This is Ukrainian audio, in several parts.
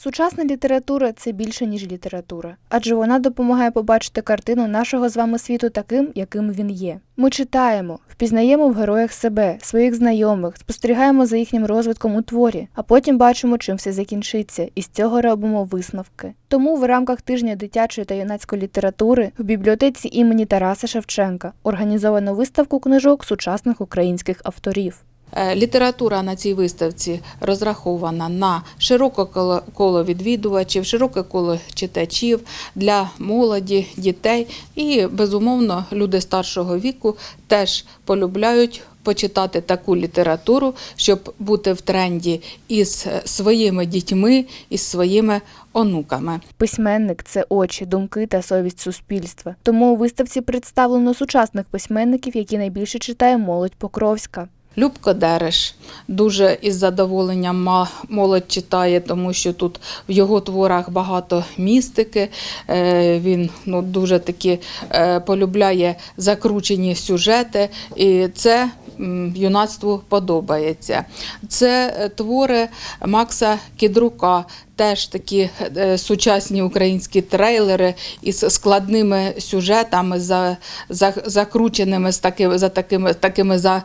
Сучасна література це більше, ніж література, адже вона допомагає побачити картину нашого з вами світу таким, яким він є. Ми читаємо, впізнаємо в героях себе, своїх знайомих, спостерігаємо за їхнім розвитком у творі, а потім бачимо, чим все закінчиться, і з цього робимо висновки. Тому в рамках тижня дитячої та юнацької літератури в бібліотеці імені Тараса Шевченка організовано виставку книжок сучасних українських авторів. Е, Література на цій виставці розрахована на широке коло- коло відвідувачів, широке коло читачів для молоді, дітей і, безумовно, люди старшого віку теж полюбляють почитати таку літературу, щоб бути в тренді із своїми дітьми, із своїми онуками. Письменник це очі, думки та совість суспільства. Тому у виставці представлено сучасних письменників, які найбільше читає молодь Покровська. Любко Дереш дуже із задоволенням молодь читає, тому що тут в його творах багато містики. Е, Він ну, дуже таки е, полюбляє закручені сюжети, і це юнацтву подобається. Це е, твори Макса Кідрука. Теж такі е, сучасні українські трейлери із складними сюжетами, за, за, закрученими з такими, за такими, такими за,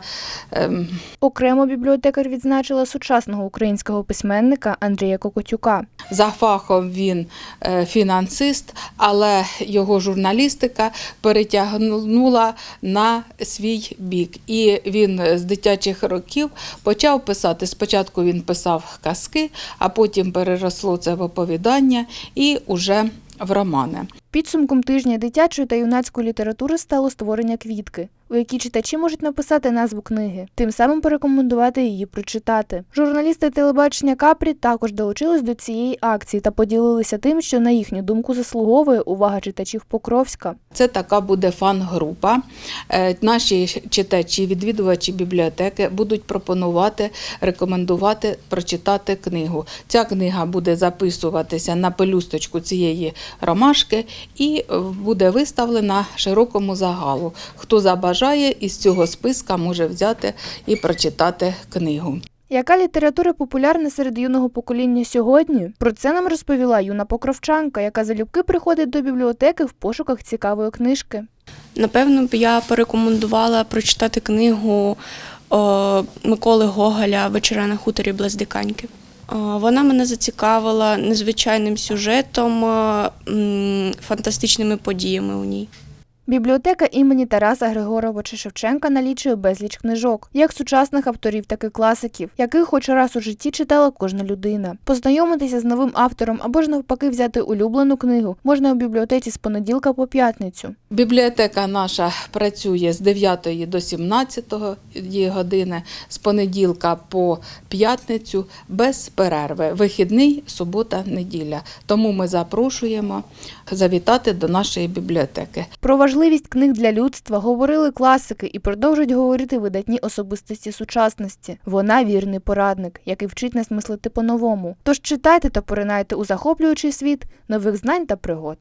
ем, Окремо бібліотекар відзначила сучасного українського письменника Андрія Кокотюка. За фахом він е, фінансист, але його журналістика перетягнула на свій бік. І він з дитячих років почав писати. Спочатку він писав казки, а потім переросло це в оповідання і уже в романи. Підсумком тижня дитячої та юнацької літератури стало створення квітки, у якій читачі можуть написати назву книги, тим самим порекомендувати її прочитати. Журналісти телебачення Капрі також долучились до цієї акції та поділилися тим, що на їхню думку заслуговує увага читачів Покровська. Це така буде фан-група. Е, Наші читачі, відвідувачі бібліотеки будуть пропонувати, рекомендувати прочитати книгу. Ця книга буде записуватися на пелюсточку цієї ромашки і е, буде виставлена широкому загалу. Хто забажає, із цього списка може взяти і прочитати книгу. Яка література популярна серед юного покоління сьогодні? Про це нам розповіла юна покровчанка, яка залюбки приходить до бібліотеки в пошуках цікавої книжки. Напевно, б я порекомендувала прочитати книгу о, Миколи Гоголя Вечора на хуторі Блаздиканьки. Вона мене зацікавила незвичайним сюжетом, фантастичними подіями у ній. Бібліотека імені Тараса Григоровича Шевченка налічує безліч книжок, як сучасних авторів, так і класиків, яких хоч раз у житті читала кожна людина. Познайомитися з новим автором або ж навпаки взяти улюблену книгу можна у бібліотеці з понеділка по п'ятницю. Бібліотека наша працює з 9 до 17 години, з понеділка по п'ятницю без перерви. Вихідний, субота, неділя. Тому ми запрошуємо завітати до нашої бібліотеки. Про важливість книг для людства говорили класики і продовжують говорити видатні особистості сучасності. Вона вірний порадник, який вчить нас мислити по-новому. Тож читайте та поринайте у захоплюючий світ нових знань та пригод.